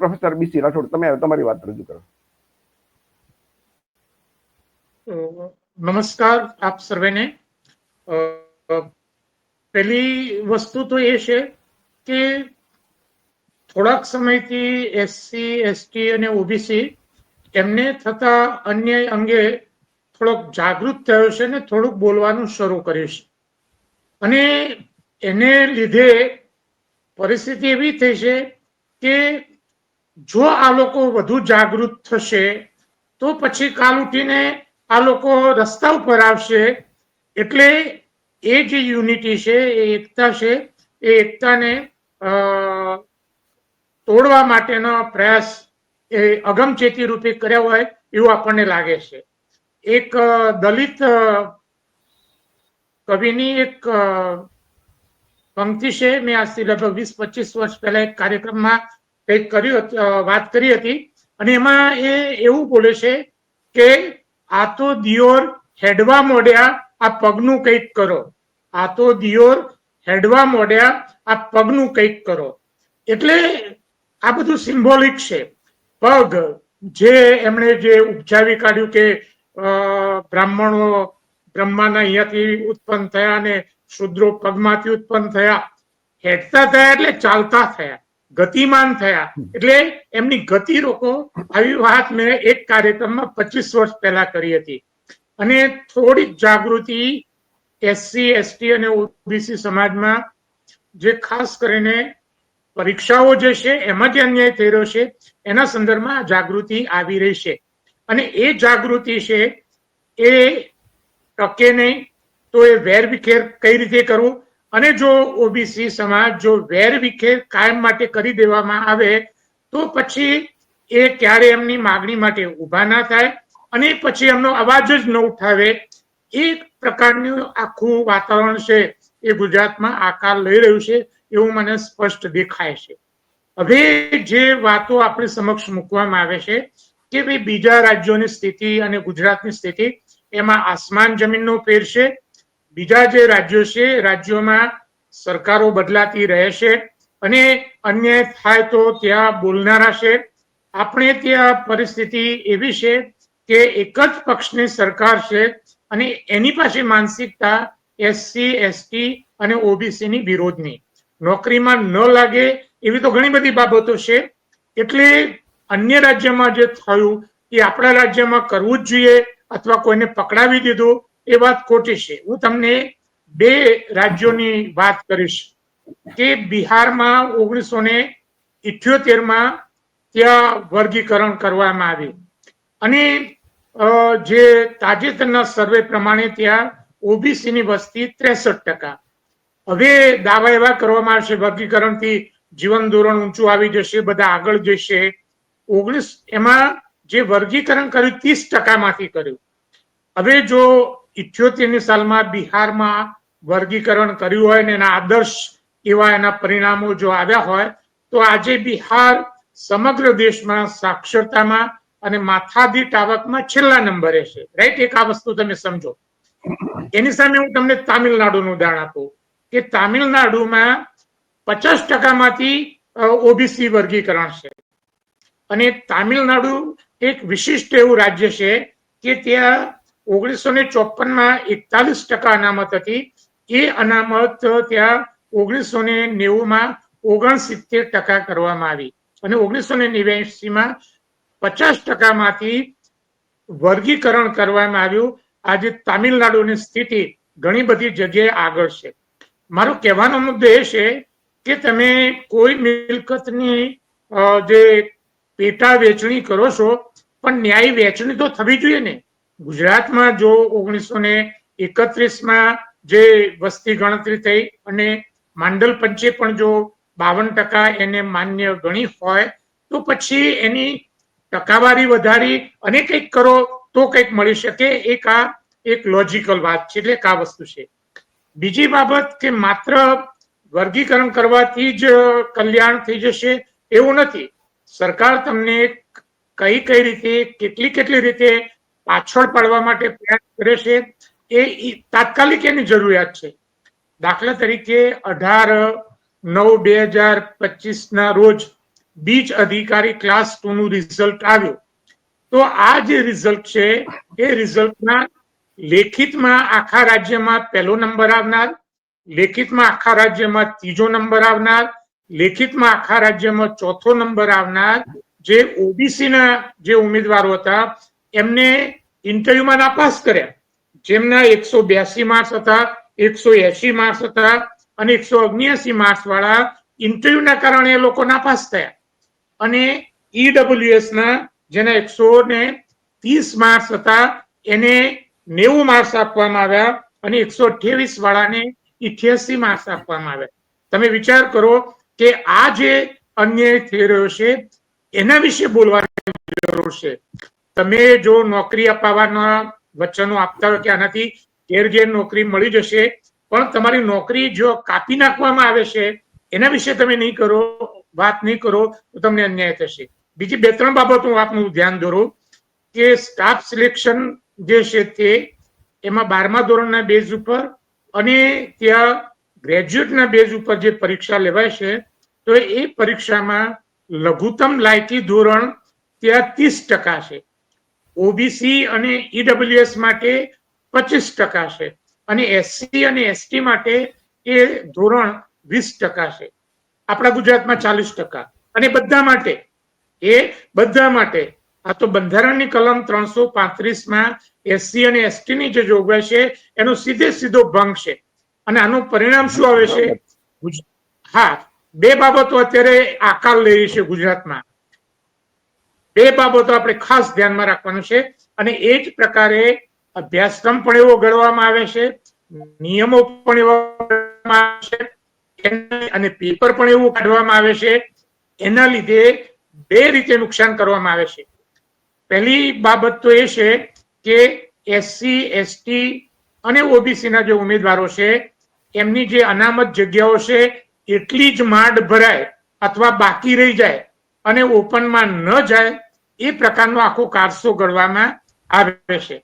Professor BC Rathod, તમે તમારી વાત રજૂ કરો. નમસ્કાર આપ સર્વેને. પહેલી વસ્તુ તો એ છે કે થોડાક સમયથી એસસી એસટી અને ઓબીસી એમને થતા અન્યાય અંગે થોડોક જાગૃત થયો છે ને થોડુંક બોલવાનું શરૂ કર્યું છે. અને એને લીધે પરિસ્થિતિ એવી થઈ છે કે જો આ લોકો વધુ જાગૃત થશે, તો પછી કાલ ઉઠીને આ લોકો રસ્તા ઉપર આવશે. એટલે એ જે યુનિટી છે, એ એકતા છે, એ એકતાને તોડવા માટેનો પ્રયાસ એ અગમચેતી રૂપે કર્યા હોય એવું આપણને લાગે છે. એક દલિત કવિની એક પંક્તિ છે. મેં આજથી લગભગ વીસ પચીસ વર્ષ પહેલા એક કાર્યક્રમમાં કંઈક કર્યું વાત કરી હતી. અને એમાં એ એવું બોલે છે કે આ તો દિયોર હેડવા મોડ્યા, આ પગનું કંઈક કરો. આ તો દિયોર હેડવા મોડ્યા, આ પગનું કંઈક કરો. એટલે આ બધું સિમ્બોલિક છે. પગ જે એમણે જે ઉપજાવી કાઢ્યું કે બ્રાહ્મણો બ્રહ્માના અહીંયાથી ઉત્પન્ન થયા અને શુદ્રો પગમાંથી ઉત્પન્ન થયા. હેડતા થયા એટલે ચાલતા થયા. ગતિમાન થયા. એટલે એમની ગતિ રોકો. આવી વાત મેં એક કાર્યક્રમમાં પચીસ વર્ષ પહેલા કરી હતી. અને થોડીક જાગૃતિ એસસી એસટી અને ઓબીસી સમાજમાં જે ખાસ કરીને પરીક્ષાઓ જે છે એમાં જે અન્યાય થઈ રહ્યો છે એના સંદર્ભમાં જાગૃતિ આવી રહી છે. અને એ જાગૃતિ છે એ ટકે નહીં તો એ વેર વિખેર કઈ રીતે કરવું? અને જો ઓબીસી સમાજ જો વેર વિખેર કાયમ માટે કરી દેવામાં આવે, તો પછી એ ક્યારે એમની માગણી માટે ઊભા ના થાય અને પછી એમનો અવાજ જ ન ઉઠાવે. એ પ્રકારનું આખું વાતાવરણ છે એ ગુજરાતમાં આકાર લઈ રહ્યું છે એવું મને સ્પષ્ટ દેખાય છે. હવે જે વાતો આપણી સમક્ષ મૂકવામાં આવે છે કે ભાઈ બીજા રાજ્યોની સ્થિતિ અને ગુજરાતની સ્થિતિ, એમાં આસમાન જમીનનો ફેર છે બીજા જે રાજ્યો છે, રાજ્યોમાં સરકારો બદલાતી રહે છે અને અન્યાય થાય તો ત્યાં બોલનારા છે. આપણે ત્યાં પરિસ્થિતિ એવી છે કે એક જ પક્ષની સરકાર છે અને એની પાસે માનસિકતા એસસી, એસટી અને ઓબીસી ની વિરોધની. નોકરીમાં ન લાગે એવી તો ઘણી બધી બાબતો છે. એટલે અન્ય રાજ્યમાં જે થયું એ આપણા રાજ્યમાં કરવું જ જોઈએ અથવા કોઈને પકડાવી દીધું એ વાત ખોટી છે. હું તમને બે રાજ્યોની વાત કરીશ. કે બિહારમાં ઓગણીસો ને ઇઠ્યોતેરમાં ત્યાં વર્ગીકરણ કરવામાં આવ્યું. અને જે તાજેતરના સર્વે પ્રમાણે ત્યાં ઓબીસી ની વસ્તી ત્રેસઠ ટકા. હવે દાવા એવા કરવામાં આવશે, વર્ગીકરણથી જીવન ધોરણ ઊંચું આવી જશે, બધા આગળ જશે. ઓગણીસ, એમાં જે વર્ગીકરણ કર્યું, ત્રીસ ટકામાંથી કર્યું. હવે જો ઇઠ્યોતેરની સાલમાં બિહારમાં વર્ગીકરણ કર્યું હોય ને એના આદર્શ એવા એના પરિણામો જો આવ્યા હોય, તો આજે બિહાર સમગ્ર દેશમાં સાક્ષરતામાં અને માથાદીઠ આવકમાં છેલ્લા નંબરે છે. રાઈટ એક આ વસ્તુ તમે સમજો. એની સામે હું તમને તામિલનાડુનું ઉદાહરણ આપું કે તામિલનાડુમાં પચાસ ટકામાંથી ઓબીસી વર્ગીકરણ છે. અને તામિલનાડુ એક વિશિષ્ટ એવું રાજ્ય છે કે ત્યાં ઓગણીસો ને ચોપનમાં એકતાલીસ ટકા અનામત હતી. એ અનામત ત્યાં ઓગણીસો ને નેવુંમાં ઓગણસિત્તેર ટકા કરવામાં આવી. અને ઓગણીસો ને નેવ્યાસીમાં પચાસ ટકામાંથી વર્ગીકરણ કરવામાં આવ્યું. આજે તામિલનાડુની સ્થિતિ ઘણી બધી જગ્યાએ આગળ છે. મારો કહેવાનો મુદ્દો એ છે કે તમે કોઈ મિલકતની જે પેટા વેચણી કરો છો, પણ ન્યાય વેચણી તો થવી જોઈએ ને? ગુજરાતમાં જો ઓગણીસો ને એકત્રીસમાં જે વસ્તી ગણતરી થઈ અને માંડલ પંચે પણ જો બાવન ટકા એને માન્ય ગણી હોય, તો પછી એની ટકાવારી વધારી અને કંઈક કરો તો કંઈક મળી શકે. એક આ એક લોજિકલ વાત છે, એટલે આ વસ્તુ છે. બીજી બાબત કે માત્ર વર્ગીકરણ કરવાથી જ કલ્યાણ થઈ જશે એવું નથી. સરકાર તમને કઈ કઈ રીતે, કેટલી કેટલી રીતે પાછળ પાડવા માટે પ્રયાસ કરે છે એ તાત્કાલિક એની જરૂરિયાત છે. દાખલા તરીકે અઢાર નવ બે હજાર પચીસ ના રોજ બીજ અધિકારી ક્લાસ ટુ નું રિઝલ્ટ આવ્યું. તો આ જે રિઝલ્ટ છે, એ રિઝલ્ટમાં લેખિતમાં આખા રાજ્યમાં પહેલો નંબર આવનાર, લેખિતમાં આખા રાજ્યમાં ત્રીજો નંબર આવનાર, લેખિતમાં આખા રાજ્યમાં ચોથો નંબર આવનાર જે ઓબીસીના જે ઉમેદવારો હતા, એમને ઇન્ટરવ્યુમાં નાપાસ કર્યા. જેમના એકસો બ્યાસી માર્ક્સ હતા, એકસો એસી માર્ક્સ હતા અને એકસો અગ્નિયાસી માર્ક્સ વાળા ઇન્ટરવ્યુના કારણે લોકો નાપાસ થયા. અને ઈડબ્લ્યુએસ ના જેના એકસો ને ત્રીસ માર્ક્સ હતા, એને નેવું માર્ક્સ આપવામાં આવ્યા અને એકસો અઠ્યાવીસ વાળાને ઇઠ્યાસી માર્ક્સ આપવામાં આવ્યા. તમે વિચાર કરો કે આ જે અન્યાય થઈ રહ્યો છે, એના વિશે બોલવાની જરૂર છે. તમે જો નોકરી અપાવવાના વચનો આપતા હોય કે આનાથી ઘેર નોકરી મળી જશે, પણ તમારી નોકરી જો કાપી નાખવામાં આવે છે, એના વિશે તમે નહીં કરો, વાત નહીં કરો, તો તમને અન્યાય થશે. બીજી બે ત્રણ બાબતો હું આપનું ધ્યાન દોરું કે સ્ટાફ સિલેક્શન જે છે તે એમાં બારમા ધોરણના બેઝ ઉપર અને ત્યાં ગ્રેજ્યુએટના બેઝ ઉપર જે પરીક્ષા લેવાય છે, તો એ પરીક્ષામાં લઘુત્તમ લાયકી ધોરણ ત્યાં ત્રીસ ટકા છે. ઓબીસી અને ઈડબ્લ્યુએસ માટે પચીસ ટકા છે. અને એસસી અને એસટી માટે એ ધોરણ વીસ ટકા છે. આપણા ગુજરાતમાં ચાલીસ ટકા. અને બધા માટે એ બધા માટે આ તો બંધારણની કલમ ત્રણસો પાંત્રીસમાં એસસી અને એસટી ની જે જોગવાઈ છે એનો સીધે સીધો ભંગ છે. અને આનું પરિણામ શું આવે છે? હા બે બાબતો અત્યારે આકાર લઈ છે ગુજરાતમાં. બે બાબતો આપણે ખાસ ધ્યાનમાં રાખવાનું છે અને એ જ પ્રકારે અભ્યાસક્રમ પણ એવો ઘડવામાં આવે છે, નિયમો પણ એવા અને પેપર પણ એવું કાઢવામાં આવે છે, એના લીધે બે રીતે નુકસાન કરવામાં આવે છે. પહેલી બાબત તો એ છે કે એસસી એસટી અને ઓબીસી ના જે ઉમેદવારો છે, એમની જે અનામત જગ્યાઓ છે, એટલી જ માંડ ભરાય અથવા બાકી રહી જાય અને ઓપનમાં ન જાય એ પ્રકારનો આખો કારસો ઘડવામાં આવે છે.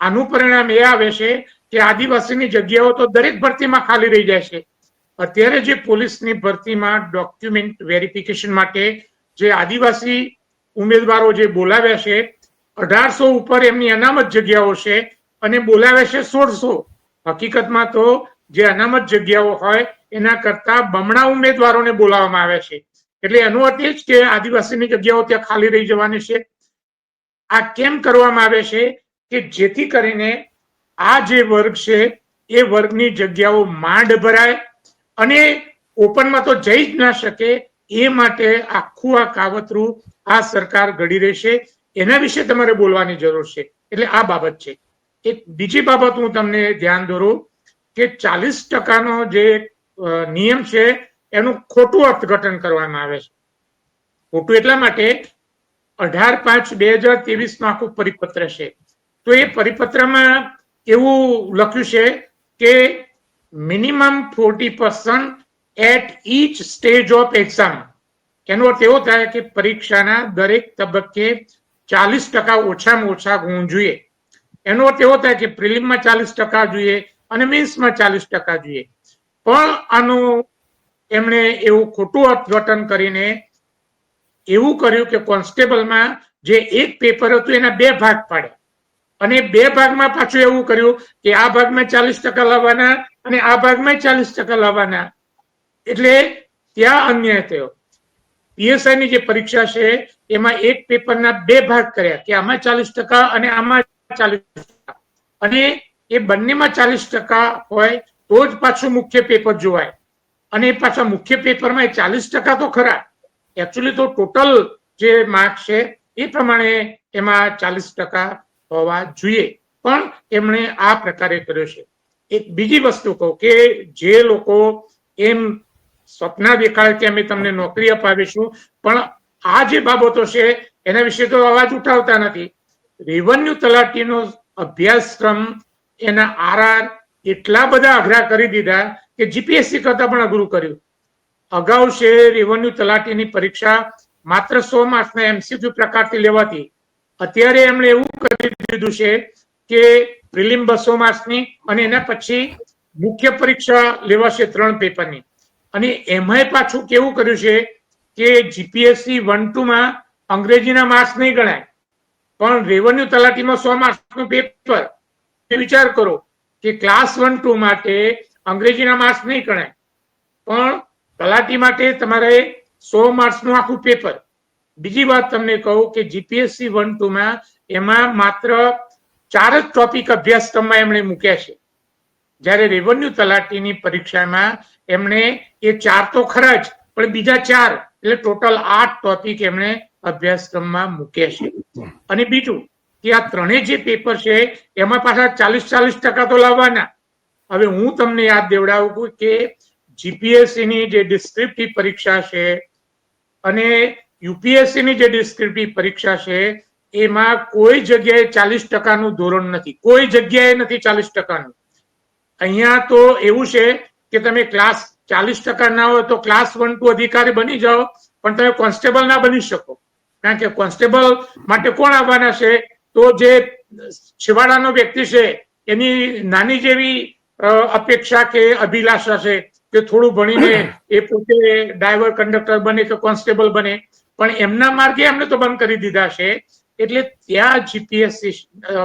આનું પરિણામ એ આવે છે કે આદિવાસીની જગ્યાઓ તો દરેક ભરતીમાં ખાલી રહી જાય છે. અત્યારે જે પોલીસની ભરતીમાં ડોક્યુમેન્ટ વેરિફિકેશન માટે જે આદિવાસી ઉમેદવારો જે બોલાવ્યા છે, અઢારસો ઉપર એમની અનામત જગ્યાઓ છે અને બોલાવ્યા છે સોળસો. હકીકતમાં તો જે અનામત જગ્યાઓ હોય એના કરતા બમણા ઉમેદવારોને બોલાવવામાં આવે છે. એટલે એનો અર્થ એ જ કે આદિવાસીની જગ્યાઓ ત્યાં ખાલી રહી જવાની છે. આ કેમ કરવામાં આવે છે કે જેથી કરીને આ જે વર્ગ છે એ વર્ગની જગ્યાઓ માંડ ભરાય અને ઓપનમાં તો જઈ જ ના શકે એ માટે આખું આ કાવતરું આ સરકાર ઘડી રહેશે એના વિશે તમારે બોલવાની જરૂર છે. એટલે આ બાબત છે. એક બીજી બાબત હું તમને ધ્યાન દોરું કે ચાલીસ ટકાનો જે નિયમ છે એનું ખોટું અર્થઘટન કરવામાં આવે છે. ખોટું એટલા માટે અઢાર પાંચ બે હજાર ત્રેવીસ નો આખું પરિપત્ર છે. તો એ પરિપત્રમાં એવું લખ્યું છે કે minimum forty percent at each stage of exam એનો અર્થ એવો થાય કે પરીક્ષાના દરેક તબક્કે ચાલીસ ટકા ઓછામાં ઓછા ગુણ જોઈએ. એનો અર્થ એવો થાય કે પ્રિલિમમાં ચાલીસ ટકા જોઈએ અને મેન્સમાં ચાલીસ ટકા જોઈએ. પણ આનું એમણે એવું ખોટું અર્થઘટન કરીને એવું કર્યું કે કોન્સ્ટેબલમાં જે એક પેપર હતું એના બે ભાગ પાડ્યા. અને બે ભાગમાં પાછું એવું કર્યું કે આ ભાગમાં ચાલીસ ટકા લાવવાના અને આ ભાગમાં ચાલીસ ટકા લાવવાના. એટલે ત્યાં અન્યાય થયો. પીએસઆઈ ની જે પરીક્ષા છે, એમાં એક પેપરના બે ભાગ કર્યા કે આમાં ચાલીસ ટકા અને આમાં ચાલીસ ટકા. અને એ બંનેમાં ચાલીસ ટકા હોય તો જ પાછું મુખ્ય પેપર જોવાય. અને પાછા મુખ્ય પેપરમાં એ ચાલીસ ટકા તો ખરા. એકચ્યુઅલી તો ટોટલ જે માર્ક છે, એ પ્રમાણે એમાં ચાલીસ ટકા હોવા જોઈએ. પણ એમણે આ પ્રકારે કર્યો છે. એક બીજી વસ્તુ કહું કે જે લોકો એમ સ્વપ્ન દેખાડે કે અમે તમને નોકરી અપાવીશું, પણ આ જે બાબતો છે, એના વિશે તો અવાજ ઉઠાવતા નથી. રેવન્યુ તલાટીનો અભ્યાસક્રમ એના આરઆર એટલા બધા અઘરા કરી દીધા કે જીપીએસસી કરતા પણ અઘરું કર્યું. અગાઉ છે રેવન્યુ તલાટીની પરીક્ષા માત્ર સો માર્ક્સના એમસીક્યુ પ્રકારથી લેવાતી. અત્યારે એમણે એવું કરી દીધું છે કે પ્રિલિમ બસો માર્ક્સની અને એના પછી મુખ્ય પરીક્ષા લેવાશે ત્રણ પેપરની. અને એમાંય પાછું કેવું કર્યું છે કે જીપીએસસી વન ટુ માં અંગ્રેજીના માર્ક્સ નહીં ગણાય. પણ રેવન્યુ તલાટીમાં સો માર્ક્સનું પેપર વિચાર કરો કે ક્લાસ વન ટુ માટે અંગ્રેજીના માર્ક્સ નહીં ગણાય. પણ તલાટી માટે તમારે સો માર્ક્સનું આખું પેપર બીજી વાત તમને કહું કે જીપીએસસી વન ટુ માં એમાં માત્ર ચાર જ ટોપિક અભ્યાસક્રમમાં એમણે મૂક્યા છે. જ્યારે રેવન્યુ તલાટીની પરીક્ષામાં એમણે એ ચાર તો ખરા જ, પણ બીજા ચાર, એટલે ટોટલ આઠ ટોપિક એમણે અભ્યાસક્રમમાં મૂક્યા છે. અને બીજું કે આ ત્રણેય જે પેપર છે, એમાં પાછા ચાલીસ ચાલીસ ટકા તો લાવવાના. હવે હું તમને યાદ દેવડાવું કે જીપીએસસી ની જે ડિસ્ક્રિપ્ટિવ પરીક્ષા છે અને યુપીએસસી ની જે ડિસ્ક્રિપ્ટિવ પરીક્ષા છે, એમાં કોઈ જગ્યાએ ચાલીસ ટકાનું ધોરણ નથી. કોઈ જગ્યાએ નથી ચાલીસ ટકાનું. અહીંયા તો એવું છે કે તમે ક્લાસ ચાલીસ ટકા ના હોય તો ક્લાસ વન ટુ અધિકારી બની જાઓ, પણ તમે કોન્સ્ટેબલ ના બની શકો. કારણ કે કોન્સ્ટેબલ માટે કોણ આવવાના છે? તો જે છેવાડાનો વ્યક્તિ છે, એની નાની જેવી અપેક્ષા કે અભિલાષા છે કે થોડું ભણીને એ પોતે ડ્રાઈવર કંડક્ટર બને કે કોન્સ્ટેબલ બને. પણ એમના માર્ગે એમને તો બંધ કરી દીધા છે. એટલે ત્યાં જીપીએસસી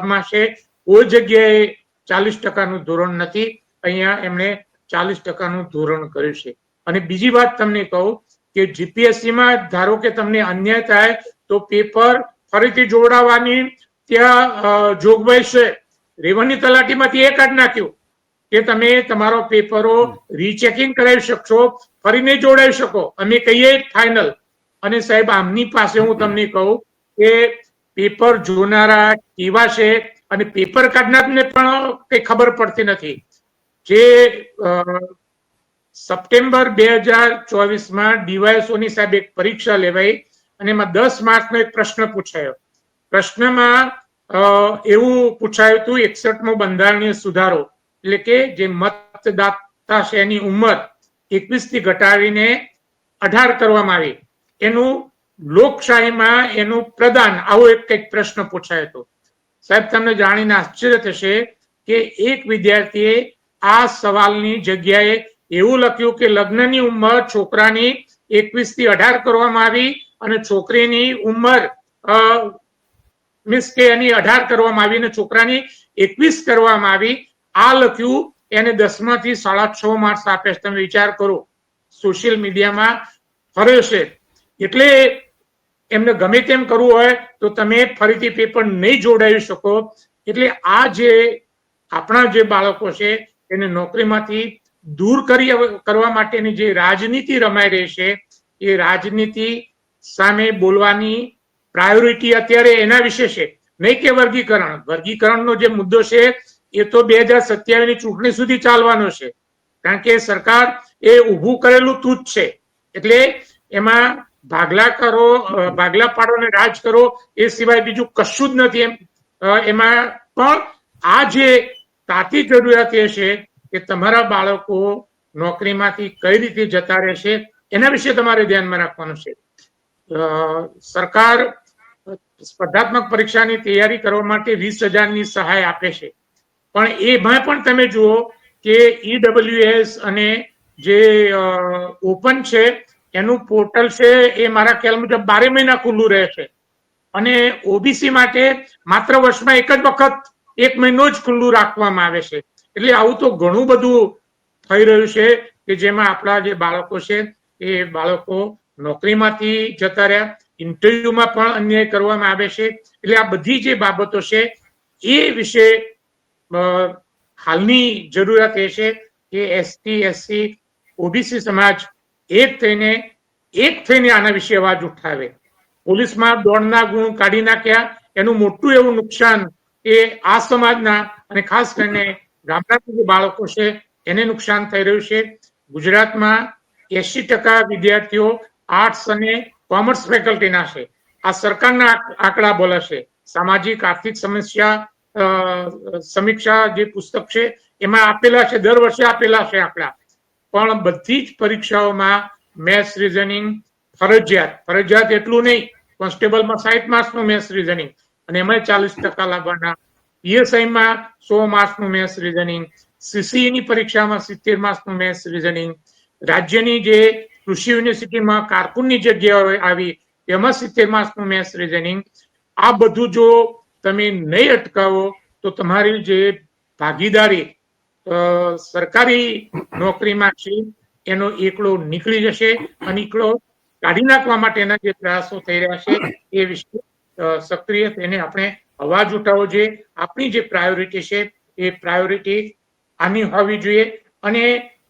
માં છે કોઈ જગ્યાએ ચાલીસ ટકાનું ધોરણ નથી. અહીંયા એમણે ચાલીસ ટકાનું ધોરણ કર્યું છે. અને બીજી વાત તમને કહું કે જીપીએસસીમાં ધારો કે તમને અન્યાય થાય તો પેપર ફરીથી જોડાવાની ત્યાં જોગવાઈ છે. રેવન્યુ તલાટીમાંથી એ કાઢ નાખ્યું. કે તમે તમારો પેપરો રીચેકિંગ કરાવી શકશો ફરીને જોડાઈ જોડાવી શકો. અમે કહીએ ફાઇનલ. અને સાહેબ આમની પાસે હું તમને કહું કે પેપર જોનારા કેવા છે અને પેપર કાઢનારને પણ કઈ ખબર પડતી નથી. જે સપ્ટેમ્બર બે હજાર ચોવીસમાં ડીવાયએસઓ ની સાહેબ એક પરીક્ષા લેવાઈ અને એમાં દસ માર્કનો એક પ્રશ્ન પૂછાયો. પ્રશ્નમાં એવું પૂછાયું હતું એકસઠમો બંધારણીય સુધારો. એટલે કે જે મતદાતા છે એની ઉંમર એકવીસથી ઘટાડીને અઢાર કરવામાં આવી, એનું લોકશાહીમાં એનું પ્રદાન આવો એક કંઈક પ્રશ્ન પૂછાયો હતો. સાહેબ, તમને જાણીને આશ્ચર્ય થશે કે એક વિદ્યાર્થીએ આ સવાલની જગ્યાએ એવું લખ્યું કે લગ્નની ઉંમર છોકરાની એકવીસથી અઢાર કરવામાં આવી અને છોકરીની ઉંમર મીન્સ કે એની અઢાર કરવામાં આવી અને છોકરાની એકવીસ કરવામાં આવી આ લખ્યું એને દસમાંથી સાડા છ માર્ક્સ આપે છે. તમે વિચાર કરો, સોશિયલ મીડિયામાં ફરે છે. એટલે એમને ગમે તેમ કરવું હોય તો તમે ફરીથી પેપર નહીં જોડાવી શકો. એટલે આ જે આપણા જે બાળકો છે, એને નોકરીમાંથી દૂર કરી કરવા માટેની જે રાજનીતિ રમાઈ રહી છે, એ રાજનીતિ સામે બોલવાની પ્રાયોરિટી અત્યારે એના વિશે છે. નહીં કે વર્ગીકરણ. વર્ગીકરણનો જે મુદ્દો છે એ તો બે હજાર સત્યાવીસની ચૂંટણી સુધી ચાલવાનો છે. કારણ કે સરકાર એ ઊભું કરેલું તૂત છે. એટલે એમાં ભાગલા કરો ભાગલા પાડો અને રાજ કરો એ સિવાય બીજું કશું જ નથી એમ. એમાં પણ આ જે તાતી જરૂરિયાત એ છે કે તમારા બાળકો નોકરીમાંથી કઈ રીતે જતા રહેશે એના વિશે તમારે ધ્યાનમાં રાખવાનું છે. સરકાર સ્પર્ધાત્મક પરીક્ષાની તૈયારી કરવા માટે વીસ હજારની સહાય આપે છે. પણ એમાં પણ તમે જુઓ કે ઈડબ્લ્યુએસ અને જે ઓપન છે, એનું પોર્ટલ છે એ મારા ખ્યાલ મુજબ બારે મહિના ખુલ્લું રહે છે અને ઓબીસી માટે માત્ર વર્ષમાં એક જ વખત એક મહિનો જ ખુલ્લું રાખવામાં આવે છે. એટલે આવું તો ઘણું બધું થઈ રહ્યું છે કે જેમાં આપણા જે બાળકો છે એ બાળકો નોકરીમાંથી જતા રહ્યા ઇન્ટરવ્યુમાં પણ અન્યાય કરવામાં આવે છે. એટલે આ બધી જે બાબતો છે એ વિશે હાલની જરૂરિયાત એ છે કે એસટી, એસસી, ઓબીસી સમાજ એક થઈને એક થઈને આના વિશે અવાજ ઉઠાવે. પોલીસમાં દોડના ગુણ કાઢી નાખ્યા. એનું મોટું એવું નુકસાન એ આ સમાજના અને ખાસ કરીને ગામડાના જે બાળકો છે, એને નુકસાન થઈ રહ્યું છે. ગુજરાતમાં એસી ટકા વિદ્યાર્થીઓ આર્ટ્સ અને કોમર્સ ફેકલ્ટીના છે. આ સરકારના આંકડા બોલે છે. સામાજિક, આર્થિક સમસ્યા સમીક્ષા જે પુસ્તક છે, એમાં આપેલા છે, દર વર્ષે આપેલા છે આંકડા પણ બધી જ પરીક્ષાઓમાં મેથ્સ રીઝનિંગ ફરજિયાત. ફરજિયાત એટલું નહીં, કોન્સ્ટેબલમાં સાઠ માર્ક્સનું મેથ્સ રીઝનિંગ. અને એમાં ચાલીસ ટકા લાવવાના પીએસઆઈમાં સો માર્ક્સનું મેથ્સ રીઝનિંગ. સીસીની પરીક્ષામાં સિત્તેર માર્ક્સનું મેથ્સ રીઝનિંગ. રાજ્યની જે કૃષિ યુનિવર્સિટીમાં કારકુનની જગ્યાએ આવી, એમાં સિત્તેર માસનું મેથ્સ રિઝનિંગ. આ બધું જો તમે નહીં અટકાવો તો તમારી જે ભાગીદારી સરકારી નોકરીમાં છે, એનો એકલો નીકળી જશે અને એકલો કાઢી નાખવા માટેના જે પ્રયાસો થઈ રહ્યા છે, એ વિશે સક્રિય તેને આપણે અવાજ ઉઠાવવો જોઈએ. આપણી જે પ્રાયોરિટી છે, એ પ્રાયોરિટી આની હોવી જોઈએ. અને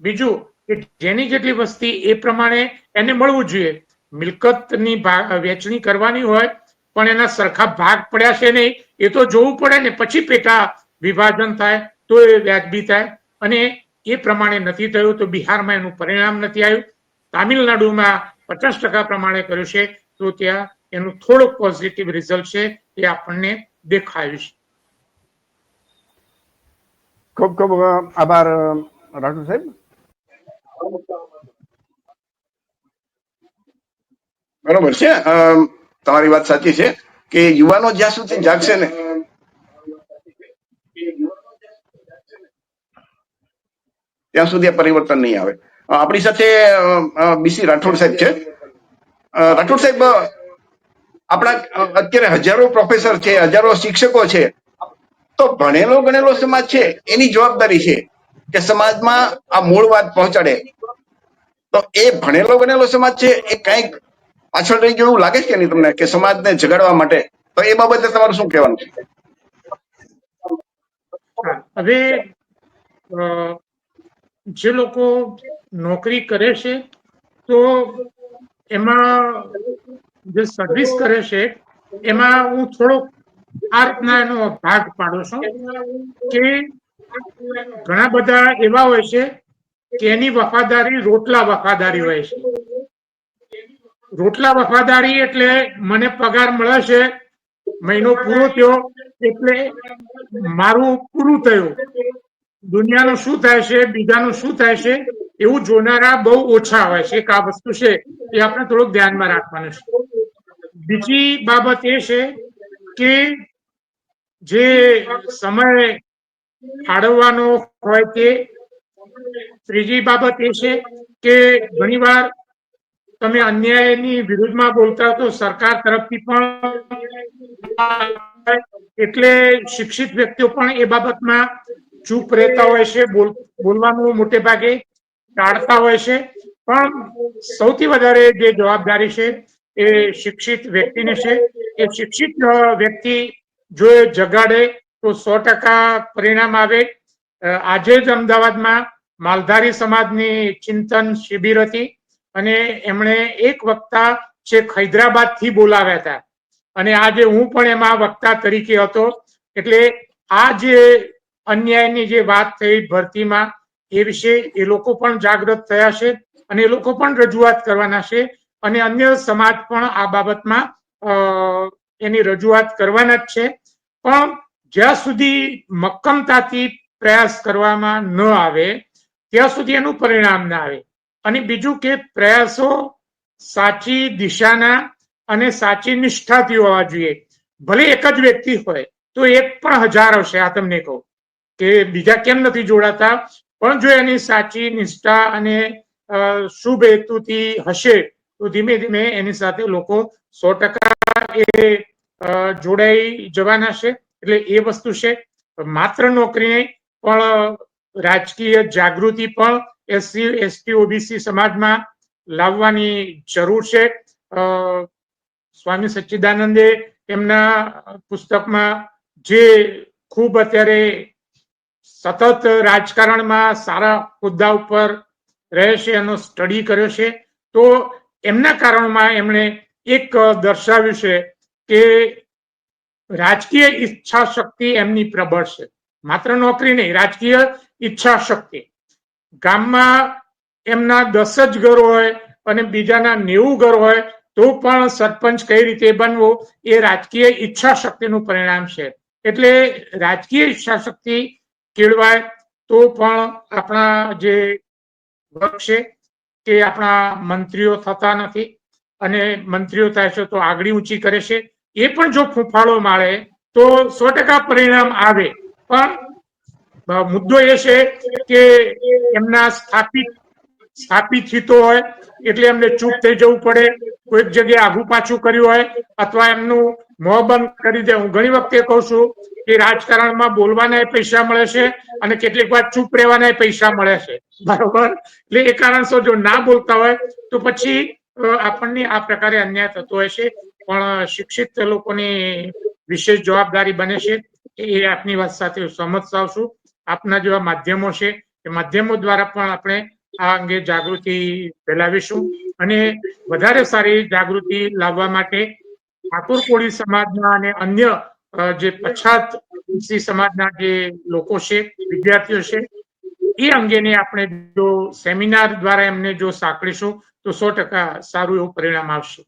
બીજું કે જેની જેટલી વસ્તી એ પ્રમાણે એને મળવું જોઈએ. મિલકતની વેચણી કરવાની હોય પણ એના સરખા ભાગ પડ્યા છે નહીં. એ તો જોવું પડે ને પછી પેટા વિભાજન થાય તો એ વ્યાજબી થાય. અને એ પ્રમાણે નથી થયું તો બિહારમાં એનું પરિણામ નથી આવ્યું. તામિલનાડુમાં પચાસ ટકા પ્રમાણે કર્યું છે તો ત્યાં એનું થોડુંક પોઝિટિવ રિઝલ્ટ છે એ આપણને દેખાયું છે. ખૂબ ખૂબ આભાર રાઠોડ સાહેબ. બરોબર છે. તમારી વાત સાચી છે કે યુવાનો જ્યાં સુધી જાગશે ને ત્યાં સુધી આ પરિવર્તન નહીં આવે. આપણી સાથે બીસી રાઠોડ સાહેબ છે. રાઠોડ સાહેબ આપણા અત્યારે હજારો પ્રોફેસર છે, હજારો શિક્ષકો છે. તો ભણેલો ગણેલો સમાજ છે, એની જવાબદારી છે કે સમાજમાં આ મૂળ વાત પહોંચાડે. તો એ ભણેલો ગણેલો સમાજ છે, એ કંઈક પાછળ રહી ગયું એવું લાગે છે નહીં તમને? કે સમાજને જગાડવા માટે? તો એ બાબતે તમારું શું કહેવાનું છે? હવે જે લોકો નોકરી કરે છે, તો એમાં જે સર્વિસ કરે છે, એમાં હું થોડોક આ રીતના એનો ભાગ પાડું છું કે ઘણા બધા એવા હોય છે કે એની વફાદારી રોટલા વફાદારી હોય છે. રોટલા વફાદારી એટલે મને પગાર મળે છે. મહિનો પૂરો થયો એટલે મારું પૂરું થયું. દુનિયાનું શું થાય છે, બીજાનું શું થાય છે, એવું જોનારા બહુ ઓછા હોય છે. એક આ વસ્તુ છે એ આપણે થોડુંક ધ્યાનમાં રાખવાનું છે. બીજી બાબત એ છે કે જે સમય ફાળવવાનો હોય તે. ત્રીજી બાબત એ છે કે ઘણીવાર તમે અન્યાયની વિરુદ્ધમાં બોલતા તો સરકાર તરફથી પણ એટલે શિક્ષિત વ્યક્તિઓ પણ એ બાબતમાં ચૂપ રહેતા હોય છે બોલવાનું મોટે ભાગે ટાળતા હોય છે. પણ સૌથી વધારે જે જવાબદારી છે એ શિક્ષિત વ્યક્તિને છે. એ શિક્ષિત વ્યક્તિ જો એ જગાડે તો સો ટકા પરિણામ આવે. આજે જ અમદાવાદમાં માલધારી સમાજની ચિંતન શિબિર હતી. અને એમણે એક વક્તા છેક હૈદરાબાદથી બોલાવ્યા હતા. અને આજે હું પણ એમાં વક્તા તરીકે હતો. એટલે આ જે અન્યાયની જે વાત થઈ ભરતીમાં, એ વિશે એ લોકો પણ જાગૃત થયા છે અને એ લોકો પણ રજૂઆત કરવાના છે. અને અન્ય સમાજ પણ આ બાબતમાં એની રજૂઆત કરવાના જ છે. પણ જ્યાં સુધી મક્કમતાથી પ્રયાસ કરવામાં ન આવે, ત્યાં સુધી એનું પરિણામ ના આવે. અને બીજું કે પ્રયાસો સાચી દિશાના અને સાચી નિષ્ઠાથી હોવા જોઈએ. ભલે એક જ વ્યક્તિ હોય, તો એક પણ હજાર હશે, આ તમને કહું. કે બીજા કેમ નથી જોડાતા? પણ જો એની સાચી નિષ્ઠા અને શુભ હેતુથી હશે, તો ધીમે ધીમે એની સાથે લોકો સો ટકા એ જોડાઈ જવાના છે. એટલે એ વસ્તુ છે. માત્ર નોકરી નહીં, પણ રાજકીય જાગૃતિ પણ એસસી, એસટી, ઓબીસી સમાજમાં લાવવાની જરૂર છે. સ્વામી સચ્ચિદાનંદે એમના પુસ્તકમાં જે ખૂબ અત્યારે સતત રાજકારણમાં સારા હોદ્દા ઉપર રહે છે, એનો સ્ટડી કર્યો છે, તો એમના કારણોમાં એમણે એક દર્શાવ્યું છે કે રાજકીય ઈચ્છા શક્તિ એમની પ્રબળ છે. માત્ર નોકરી નહીં, રાજકીય ઈચ્છા શક્તિ ગામમાં એમના દસ જ ઘર હોય અને બીજાના નેવું ઘર હોય, તો પણ સરપંચ કઈ રીતે બનવો એ રાજકીય ઈચ્છા શક્તિનું પરિણામ છે. એટલે રાજકીય ઈચ્છા શક્તિ કેળવાય તો પણ આપણા જે વર્ગ છે તે આપણા મંત્રીઓ થતા નથી અને મંત્રીઓ થાય છે તો આગળી ઊંચી કરે છે. એ પણ જો ફૂંફાળો મારે તો સો ટકા પરિણામ આવે. પણ મુદ્દો એ છે કે એમના સ્થાપિત સ્થાપિત થતો હોય, એટલે એમને ચૂપ થઈ જવું પડે, કોઈક જગ્યાએ આગુ પાછું કર્યું હોય, અથવા એમનું મોં બંધ કરી દે. હું ઘણી વખતે કહું છું કે રાજકારણમાં બોલવાના પૈસા મળે છે અને કેટલીક વાર ચૂપ રહેવાના પૈસા મળે છે. બરોબર? એટલે એ કારણસર જો ના બોલતા હોય, તો પછી આપણને આ પ્રકારે અન્યાય થતો હોય છે. પણ શિક્ષિત લોકોની વિશેષ જવાબદારી બને છે. એ આપની વાત સાથે સહમત થાવ છું. આપના જેવા માધ્યમો છે એ માધ્યમો દ્વારા પણ આપણે આ અંગે જાગૃતિ ફેલાવીશું અને વધારે સારી જાગૃતિ લાવવા માટે ઠાકોર કોળી સમાજના અને અન્ય જે પછાત સમાજના જે લોકો છે, વિદ્યાર્થીઓ છે, એ અંગેની આપણે જો સેમિનાર દ્વારા એમને જો સાંકળીશું તો સો ટકા સારું એવું પરિણામ આવશે.